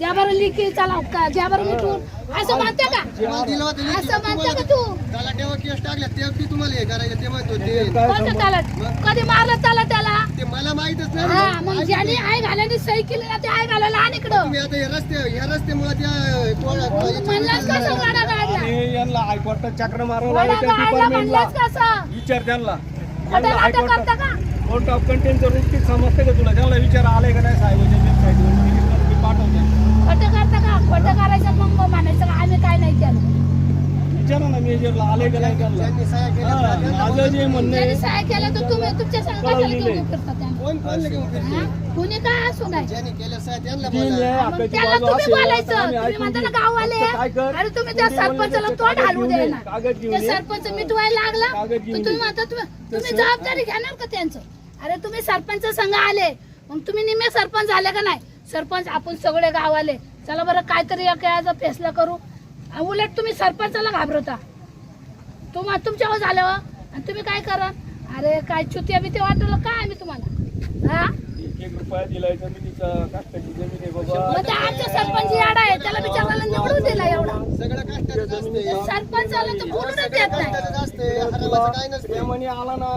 द्या बरं लिखी चला का? द्या बरं मिठून असं म्हणते का? तुम्हाला दिलं होतं लेखी. असं म्हणते का तुम्हाला तू? त्याला तेव्हा केस टाकल्या ते तुम्हाला हे करायचं ते म्हणतो ते कोणतं त्याला कधी मारलं त्याला त्याला? ते मला माहितच नाही. हा ना. मग ज्याने आई घालायला सही केली ना ते आई घालायला आणि इकडं. तुम्ही आता हे रस्ते या रस्त्यामुळे त्या कोण- म्हणलास कसं वाडा काढला आणि यांना हायकोर्टात चक्र मारावं वाडा लागेल त्या काढला डिपार्टमेंटला म्हणलास कसं विचार त्यांना. खोटं यांना नाटक करता हायकोर्टात का कोर्ट ऑफ कंटेनचं रूट समजतं का तुला? त्यांना विचार आलाय का नाही साहेबांच्या हा, त्यांना माझं जे म्हणणं आहे सहाय्य केलं तर तुम्ही तुमच्या कोण हा? काय असू काय त्या सरपंचाला तोंड हलवू. सरपंच मिटवायला लागला तुम्ही. म्हणता जबाबदारी घेणार का त्यांचं? अरे तुम्ही सरपंच संघ आले. मग तुम्ही निम्मे सरपंच झाले का नाही? सरपंच आपण सगळे गावाले चला बरं काहीतरी एक फैसला करू. उलट तुम्ही सरपंचाला घाबरवता. तुम्हा तुमच्यावर झालं. हो. आणि तुम्ही काय करा अरे काय चुत्या बित्या वाटवलं काय आम्ही तुम्हाला? हा? एक एक रुपया दिलाय जमिनीचं कष्टाची जमीन आहे बाबा. मग ते आमच्या सरपंच याडा आहे त्याला बिचाराला निवडून दिला एवढा. सगळं कष्टाचं असते सरपंचाला तर बोलूनच देत नाही. असते काय नसते ते म्हणे आला ना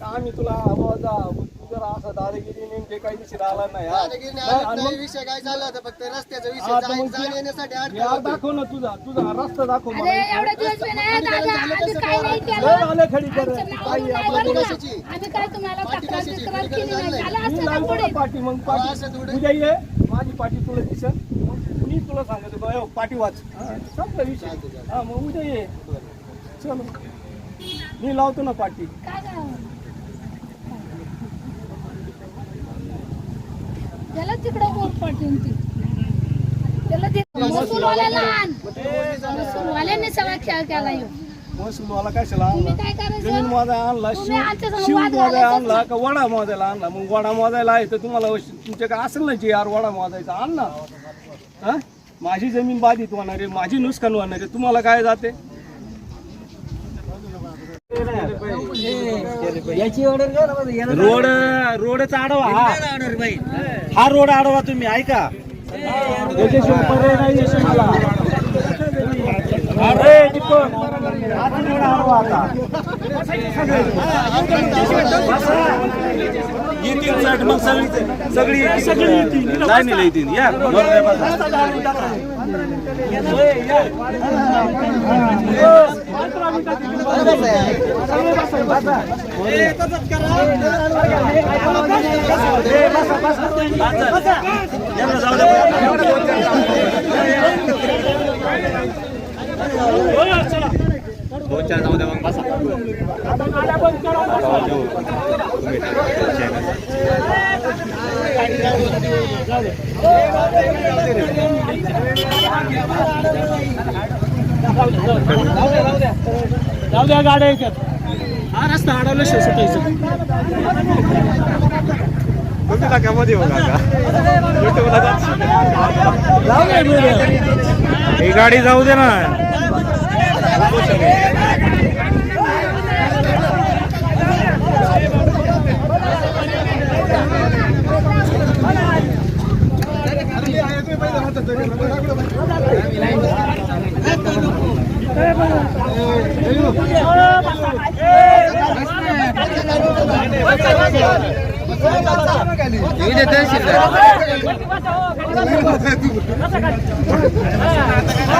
का आम्ही तुला हवा जा तू जर असं दादागिरी नेमके काही दिवशी आला नाही हा? दादागिरीने नाही, आलं आणि नाही, मग- विषय काय झाला होता फक्त रस्त्याचा हा, विषय तर मग यार दाखव ना तुझा तुझा रस्ता दाखव अरे मला एवढ्या दिवस मी नाही दादा आम्ही काय नाही केलं. लय झालं खडी कर आमचं नाव काही नाही आपलं बरं का? कशाची? आम्ही काय तुम्हाला पाठी तक्रार कशाची? बिक्रार बिलकुल केली नाही नाही. झालं मी असतं ना लावतो ना पुढे पाठी मग हा, पाठी. असं थोडं. उद्या ये माझी पाठी तुला दिसन मग मी तुला सांगतो बा, हो, पाठी वाच. हा, संपला विषय. हा मग उद्या ये. चलो. मी लावतो ना पाठी. काय काय त्याला तिकडं बोट पाठवून ती. त्याला ते महसूलवाल्याला आण. महसूलवाल्याने सगळा खेळ केला येऊ महसूलवाला कशाला आणला? काय जमीन करायचं मोजायला आणला तुम्ही शिव आमच्या शिव वाद मोजायला घालायचा. आणला का वडा मोजायला आणला? मग वडा मोजायला आहे तर तुम्हाला तुमच्याकडे असेल ना जी आर वडा मोजायचा? आण ना. हा? माझी जमीन बाधित होणार आहे माझी नुकसान होणार आहे. तुम्हाला काय जाते? रोड रोडचा आडवा हा. हा रोड आडवा तुम्ही ऐका. याच्याशिवाय पर्याय नाही आहे मला. अरे दीपक, हाच रोड आडवा आता. येतील साठ मग सगळी सगळी सगळी येतील लाईनीला येतील. या बरोबर आहे जाऊ द्या दोन चार जाऊ द्या मग बसा जाऊ द्या गाड्या येतात हा रस्ता अडवलं सुटायचं ही गाडी जाऊ दे ना. ये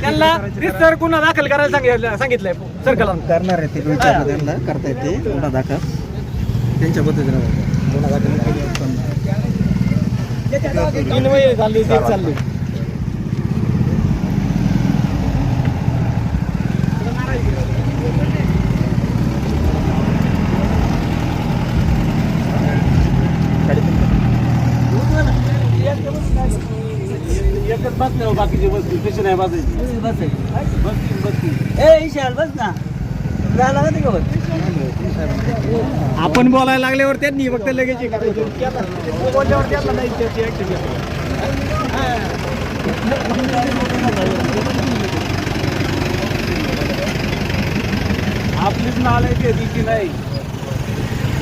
त्यांना रिस्टर गुन्हा दाखल करायला सांगितलं सांगितलंय सर्कल करणार आहे ते विचारलं त्यांना करता येते गुन्हा दाखल. त्यांच्या पद्धतीने गुन्हा दाखल. तीन तेच बस नाही बाकीचे बस कशी नाही बसायची ए विशाल बस ना. झाला का ते गवत आपण बोलायला लागल्यावर त्यांनी फक्त लगेच हे करायचं. त्याला- बोलल्यावर त्यांना नाही त्याची action घेतली. आपलीच नालाय ते की नाही.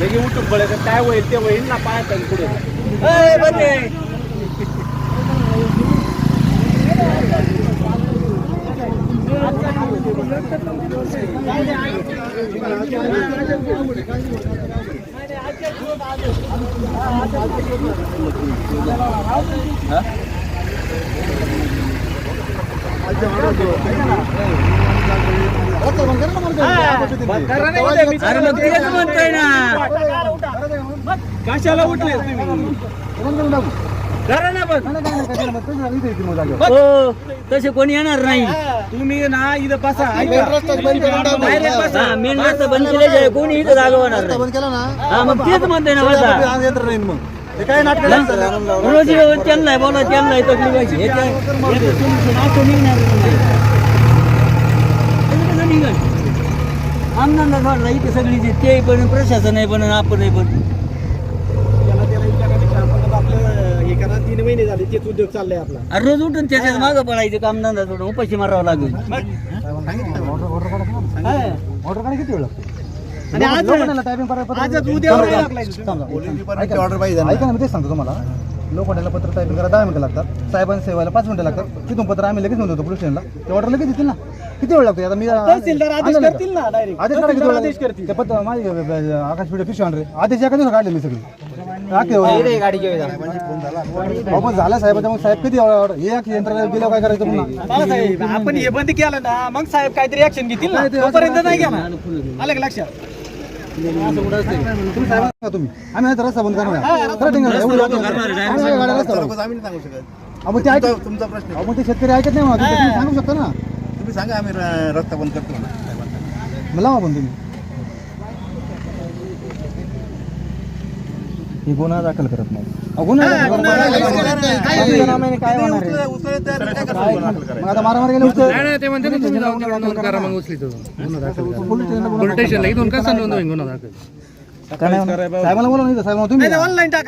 लगे उठून पडायचं काय होईल ते होईल ना पाहत पुढे. ए, बंदे. अरे मग तेच म्हणतोय ना. कशाला उठले तुम्ही? करा ना बघ हो तसे कोणी येणार नाही. तुम्ही ना इथं बसा बसा. हा मेन रस्ता बंद केल्याशिवाय कोणी इथं जागा होणार रस्ता नाही. बंद केला ना? हा मग तेच म्हणतोय ना बसा काय नाटक रोजी त्यांना बोला त्यांना तकलीफ व्हायची. याच्या- याच्या तुमचं नातं निघणार नाही. त्याचं कसं निघल? आमदार वाटला इथे सगळी जे ते पण प्रशासन आहे पण आपण आहे पण त्याला त्याला विचारण्यापेक्षा आपण आपलं हे करा तीन महिने झाले तेच उद्योग चाललाय आपला. अरे रोज उठून त्याच्यात मागं पडायचं कामधंदा सोडून उपाशी मारावं लागेल. आणि आज आजच उद्या लागलाय ऐका ना. मी तेच सांगतो तुम्हाला. लोखंडाला पत्र टायपिंग करायला दहा मिनिटं लागतात. साहेबांना सेवायला पाच मिनिटं लागतात. तिथून पत्र आम्ही लगेच म्हणतो पोलीस स्टेशनला ते ऑर्डर लगेच देतील ना. किती वेळ लागतो आता मी तहसीलदार आदेश आणलं करतील ना डायरेक्ट आदेश करा किती वेळ? आदेश लागतो? करतील. ते पत्र माझी आकाश पिढे पिशवी आणले. आदेश एका दिवसात काढले मी सगळी. अख्खे अहो, पण झाला साहेबाच्या मग साहेब कधी order? हे एक यंत्र गेलं काय करायचं पुन्हा बाळासाहेब आपण हे बंद केलं ना मग साहेब काहीतरी ऍक्शन घेतील ना. तोपर्यंत नाही घ्या ना आलं का लक्षात? तुम्ही साहेबांना तुम्ही. आम्ही आता रस्ता बंद करणार खरं ठीक आहे. एवढं लागतं. आम्ही गाड्या रस्त्यावर. आम्ही नाही सांगू शकत. अहो, मग ते ऐकत तुमचा- तुमचा प्रश्न. अहो, मग ते शेतकरी ऐकत नाही म्हणा. तुम्ही सांगू शकता ना. तुम्ही सांगा आम्ही र- रस्ता बंद करतो मला पण तुम्ही. हे गुन्हा दाखल करत नाही अहो, गुन्हा दाखल करत नाही. पंचनाम्याने काय होणार आहे? मग आता मारामार गेले उचल. पोलीस स्टेशनला बोलवा. काय नाही होणार? साहेबांना बोला नाही तर साहेबांना तुम्ही ऑनलाईन टाका